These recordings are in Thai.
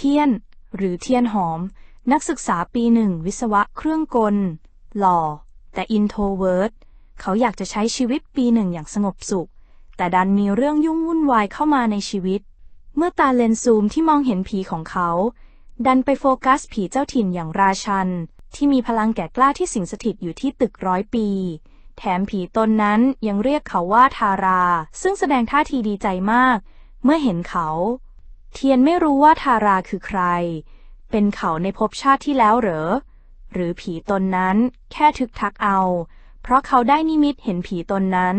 เทียน หรือเทียนหอม นักศึกษาปีหนึ่งวิศวะเครื่องกล หล่อ แต่อินโทรเวิร์ตเขาอยากจะใช้ชีวิตปีหนึ่งอย่างสงบสุข แต่ดันมีเรื่องยุ่งวุ่นวายเข้ามาในชีวิต เมื่อตาเลนซูมที่มองเห็นผีของเขา ดันไปโฟกัสผีเจ้าถิ่นอย่างราชัน ที่มีพลังแก่กล้าที่สิงสถิตอยู่ที่ตึกร้อยปีแถมผีตนนั้นยังเรียกเขาว่าทารา ซึ่งแสดงท่าทีดีใจมาก เมื่อเห็นเขา เทียนไม่รู้ว่าทาราคือใคร เป็นเขาในภพชาติที่แล้วเหรอ หรือผีตนนั้นแค่ทึกทักเอา เพราะเขาได้นิมิตเห็นผีตนนั้น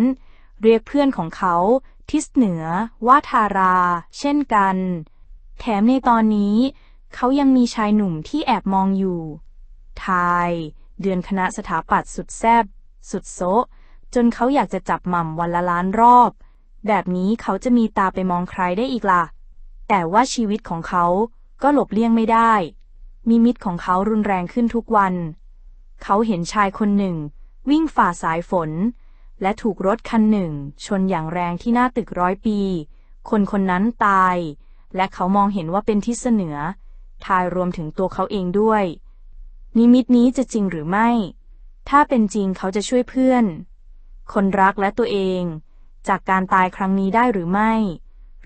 เรียกเพื่อนของเขาทิศเหนือว่าทารา เช่นกัน แถมในตอนนี้ เขายังมีชายหนุ่มที่แอบมองอยู่ ทาย เดือนคณะสถาปัตย์สุดแซบ สุดโซะจนเขาอยากจะจับหม่ำวันละล้านรอบ แบบนี้เขาจะมีตาไปมองใครได้อีกล่ะ แต่ว่าชีวิตของเขาก็หลบเลี่ยงไม่ได้มีมิตรของเขารุนแรงขึ้นทุกวัน เขาเห็นชายคนหนึ่ง วิ่งฝ่าสายฝน และถูกรถคันหนึ่ง ชนอย่างแรงที่หน้าตึกร้อยปี คนคนนั้นตาย และเขามองเห็นว่าเป็นทิศเหนือ ทายรวมถึงตัวเขาเองด้วย นิมิตนี้จะจริงหรือไม่ ถ้าเป็นจริงเขาจะช่วยเพื่อน คนรักและตัวเอง จากการตายครั้งนี้ได้หรือไม่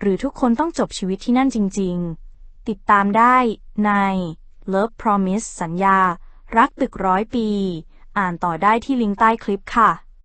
หรือทุกคนต้องจบชีวิตที่นั่นจริง ๆ ติดตามได้ใน Love Promise สัญญา รักตึกร้อยปี อ่านต่อได้ที่ลิงก์ใต้คลิปค่ะ